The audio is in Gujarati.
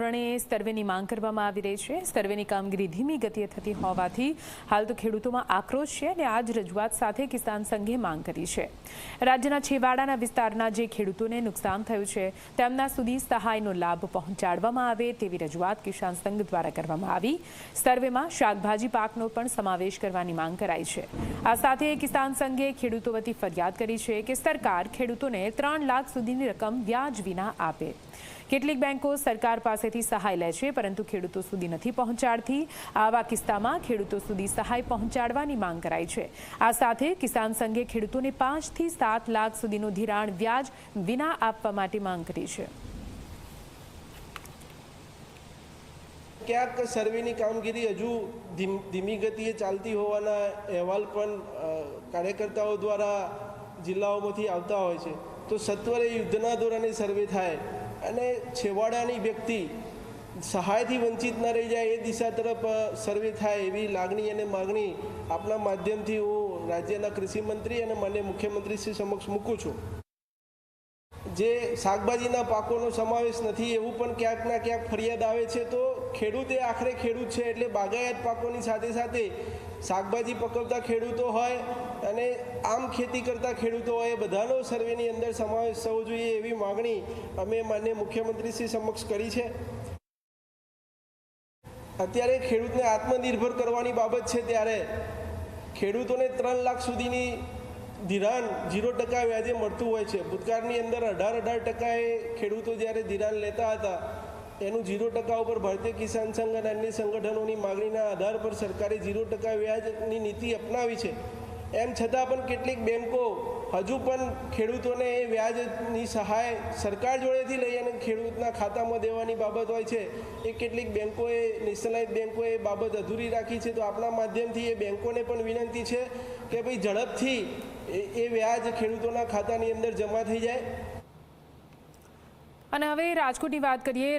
ધોરણે સર્વેની માંગ કરવામાં આવી રહી છે. સર્વેની કામગીરી ધીમી ગતિએ થતી હોવાથી હાલ તો ખેડૂતોમાં આક્રોશ છે અને આ જ રજૂઆત સાથે કિસાન સંઘે માંગ કરી છે. રાજ્યના છેવાડાના વિસ્તારના જે ખેડૂતોને નુકસાન થયું છે, તેમના સુધી સહાયનો લાભ પહોંચાડવામાં આવે તેવી રજૂઆત કિસાન સંઘ દ્વારા કરવામાં આવી. સર્વેમાં શાકભાજી પાકનો પણ સમાવેશ કરવાની માંગ કરાઈ છે. આ સાથે કિસાન સંઘે ખેડૂતો વતી ફરિયાદ કરી છે કે સરકાર ખેડૂતોને ત્રણ લાખ સુધીની રકમ વ્યાજ વિના આપે. કેટલીક બેંકો સરકાર પાસેથી સહાય લે છે, પરંતુ ખેડૂતો સુધી નથી પહોંચાડતી. આવા કિસ્સામાં ખેડૂતો સુધી સહાય પહોંચાડવાની માંગ કરાઈ છે. આ સાથે કિસાન સંઘે ખેડૂતોને પાંચથી સાત લાખ સુધીનું ધિરાણ વ્યાજ વિના આપવા માટે માંગ કરી છે. ક્યાંક સર્વેની કામગીરી હજુ ધીમ- ગતિએ ચાલતી હોવાના અહેવાલ પણ કાર્યકર્તાઓ દ્વારા જિલ્લાઓમાંથી આવતા હોય છે. તો સત્વરે યુદ્ધના ધોરણે સર્વે થાય. અને છેવાડાની વ્યક્તિ સહાયથી વંચિત ન રહી જાય એ દિશા તરફ સર્વે થાય એવી લાગણી અને માગણી આપના માધ્યમથી હું રાજ્યના કૃષિ મંત્રી અને માન્ય મુખ્યમંત્રી શ્રી સમક્ષ મૂકું છું. જે શાકભાજીના પાકોનો સમાવેશ નથી એવું પણ ક્યાંક ના ક્યાંક ફરિયાદ આવે છે તો ખેડૂત એ આખરે ખેડૂત છે એટલે બાગાયત પાકોની સાથે સાથે શાકભાજી પકવતા ખેડૂતો હોય અને આમ ખેતી કરતા ખેડૂતો હોય, એ બધાનો સર્વેની અંદર સમાવેશ થવો જોઈએ એવી માગણી અમે માન્ય મુખ્યમંત્રી શ્રી સમક્ષ કરી છે. અત્યારે ખેડૂતને આત્મનિર્ભર કરવાની બાબત છે ત્યારે ખેડૂતોને ત્રણ લાખ સુધીની ધિરાણ ઝીરો ટકા વ્યાજે મળતું હોય છે. ભૂતકાળની અંદર અઢાર અઢાર ટકાએ ખેડૂતો જ્યારે ધિરાણ લેતા હતા એનું ઝીરો ટકા ઉપર ભારતીય કિસાન સંઘ અને અન્ય સંગઠનોની માગણીના આધાર પર સરકારે ઝીરો ટકા વ્યાજની નીતિ અપનાવી છે. એમ છતાં પણ કેટલીક બેન્કો હજુ પણ ખેડૂતોને એ વ્યાજની સહાય સરકાર જોડેથી લઈ અને ખેડૂતના ખાતામાં દેવાની બાબત હોય છે. એ કેટલીક બેન્કોએ નેશનલાઇઝ બેન્કોએ એ બાબત અધૂરી રાખી છે. તો આપણા માધ્યમથી એ બેન્કોને પણ વિનંતી છે કે ભાઈ ઝડપથી એ- વ્યાજ ખેડૂતોના ખાતાની અંદર જમા થઈ જાય. અને હવે રાજકોટની વાત કરીએ.